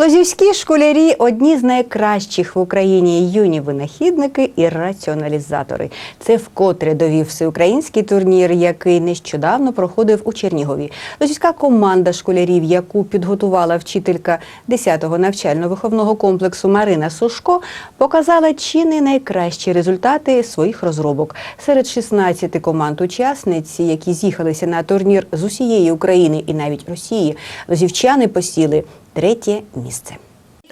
Лозівські школярі одні з найкращих в Україні юні винахідники і раціоналізатори. Це вкотре довів всеукраїнський турнір, який нещодавно проходив у Чернігові. Лозівська команда школярів, яку підготувала вчителька 10-го навчально-виховного комплексу Марина Сушко, показала чи не найкращі результати своїх розробок. Серед 16 команд учасниць, які з'їхалися на турнір з усієї України і навіть Росії, лозівчани посіли третє місце.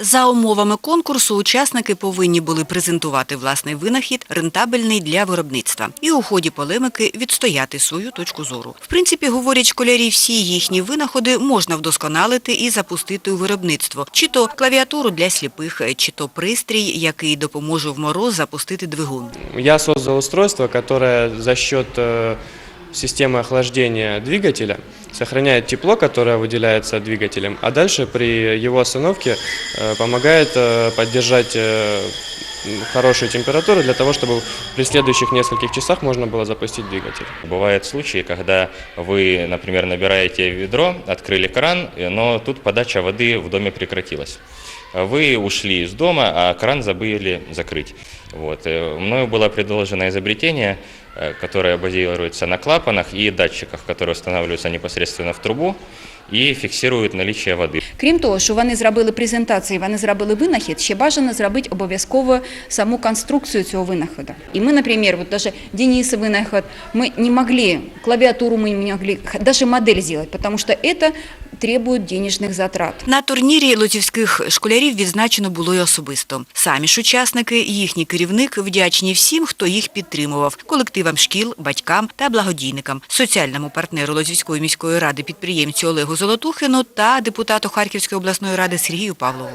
За умовами конкурсу учасники повинні були презентувати власний винахід, рентабельний для виробництва, і у ході полемики відстояти свою точку зору. В принципі, говорять школярі, всі їхні винаходи можна вдосконалити і запустити у виробництво, чи то клавіатуру для сліпих, чи то пристрій, який допоможе в мороз запустити двигун. Я создал устройство, которое за счет э, системы охлаждения двигателя сохраняет тепло, которое выделяется двигателем, а дальше при его остановке э, помогает э, поддержать э, хорошую температуру для того, чтобы при следующих нескольких часах можно было запустить двигатель. Бывают случаи, когда вы, например, набираете ведро, открыли кран, но тут подача воды в доме прекратилась. Вы ушли из дома, а кран забыли закрыть. Вот. э, Мною было предложено изобретение, э, которое базируется на клапанах и датчиках, которые устанавливаются непосредственно в трубу и фиксируют наличие воды. Крім того, що вони зробили презентацію, вони зробили винахід, ще бажано зробити обов'язково саму конструкцію цього винаходу. І ми, наприклад, вот даже Дениса винаход, ми не могли, клавіатуру ми не могли, даже модель зробити, тому що це требует денежних затрат. На турнірі лозівських школярів відзначено було й особисто. Самі ж учасники, їхній керівник вдячні всім, хто їх підтримував, колективам шкіл, батькам та благодійникам, соціальному партнеру Лозівської міської ради підприємцю Олегу Золотухину та депутату Харківської обласної ради Сергію Павлову.